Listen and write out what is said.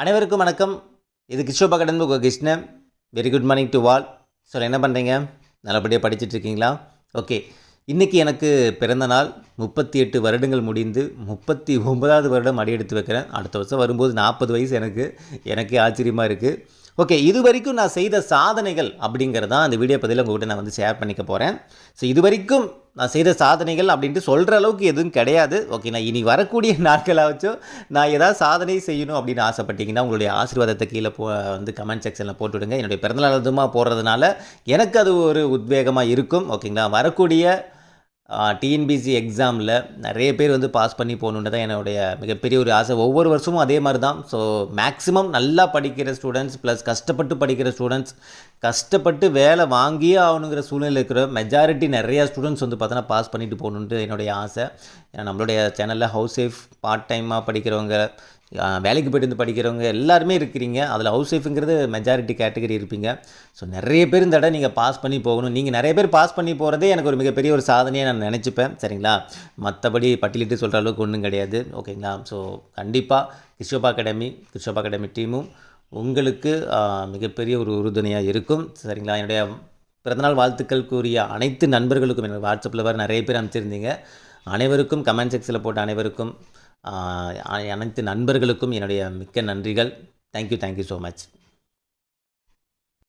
அனைவருக்கும் வணக்கம். இது கிஷோபா கடன் உங்கள் Krishnan. Very good morning to all so என்ன பண்ணுறீங்க நல்லபடியாக படிச்சிட்டு இருக்கீங்களா? ஓகே இன்றைக்கி எனக்கு பிறந்த நாள். முப்பத்தி எட்டு வருடங்கள் முடிந்து முப்பத்தி ஒன்பதாவது வருடம் அடியெடுத்து வைக்கிறேன். அடுத்த வருஷம் வரும்போது நாற்பது வயசு எனக்கு. எனக்கே ஆச்சரியமாக இருக்குது ஓகே இது வரைக்கும் நான் செய்த சாதனைகள் அப்படிங்கிறதான் அந்த வீடியோ பதில் உங்கள்கிட்ட நான் வந்து ஷேர் பண்ணிக்க போகிறேன் ஸோ இது வரைக்கும் நான் செய்த சாதனைகள் அப்படின்ட்டு சொல்கிற அளவுக்கு எதுவும் கிடையாது. ஓகே நான் இனி வரக்கூடிய நாட்களாச்சும் நான் ஏதாவது சாதனை செய்யணும் அப்படின்னு ஆசைப்பட்டீங்கன்னா உங்களுடைய ஆசீர்வாதத்தை கீழே போ வந்து கமெண்ட் செக்ஷனில் போட்டுவிடுங்க என்னுடைய பிறந்தநாள் அதுமாக போடுறதுனால எனக்கு அது ஒரு உத்வேகமாக இருக்கும். ஓகேங்களா வரக்கூடிய டிஎன்பிசி எக்ஸாமில் நிறைய பேர் வந்து பாஸ் பண்ணி போகணுன்னு தான் என்னுடைய மிகப்பெரிய ஒரு ஆசை. ஒவ்வொரு வருஷமும் அதே மாதிரி தான். ஸோ மேக்ஸிமம் நல்லா படிக்கிற ஸ்டூடெண்ட்ஸ் ப்ளஸ் கஷ்டப்பட்டு படிக்கிற ஸ்டூடெண்ட்ஸ் கஷ்டப்பட்டு வேலை வாங்கியே ஆகணுங்கிற சூழ்நிலை இருக்கிற மெஜாரிட்டி நிறையா ஸ்டூடெண்ட்ஸ் வந்து பார்த்தோன்னா பாஸ் பண்ணிட்டு போகணுன்ட்டு என்னுடைய ஆசை. ஏன்னா நம்மளுடைய சேனலில் ஹவுஸ் ஒய்ஃப் பார்ட் டைமாக படிக்கிறவங்க வேலைக்கு போயிட்டு வந்து படிக்கிறவங்க எல்லாருமே இருக்கிறீங்க. அதில் ஹவுஸ் ஒய்ஃபுங்கிறது மெஜாரிட்டி கேட்டகரி இருப்பீங்க. ஸோ நிறைய பேர் இந்த இடம் நீங்கள் பாஸ் பண்ணி போகணும். நீங்கள் நிறைய பேர் பாஸ் பண்ணி போகிறதே எனக்கு ஒரு மிகப்பெரிய ஒரு சாதனையாக நான் நினச்சிப்பேன். சரிங்களா? மற்றபடி பட்டியலிட்டு சொல்கிற அளவுக்கு ஒன்றும் கிடையாது. ஓகேங்களா? ஸோ கண்டிப்பாக கிருஷ்ணபா அகாடமி கிருஷ்ணபா அகாடமி டீமும் உங்களுக்கு மிகப்பெரிய ஒரு உறுதுணையாக இருக்கும். சரிங்களா? என்னுடைய பிறந்தநாள் வாழ்த்துக்கள் கூறிய அனைத்து நண்பர்களுக்கும் எனக்கு வாட்ஸ்அப்பில் வர நிறைய பேர் அனுப்பிச்சிருந்தீங்க. அனைவருக்கும் கமெண்ட் செக்ஷனில் போட்ட அனைவருக்கும் அனைத்து நண்பர்களுக்கும் என்னுடைய மிக்க நன்றிகள். Thank you thank you so much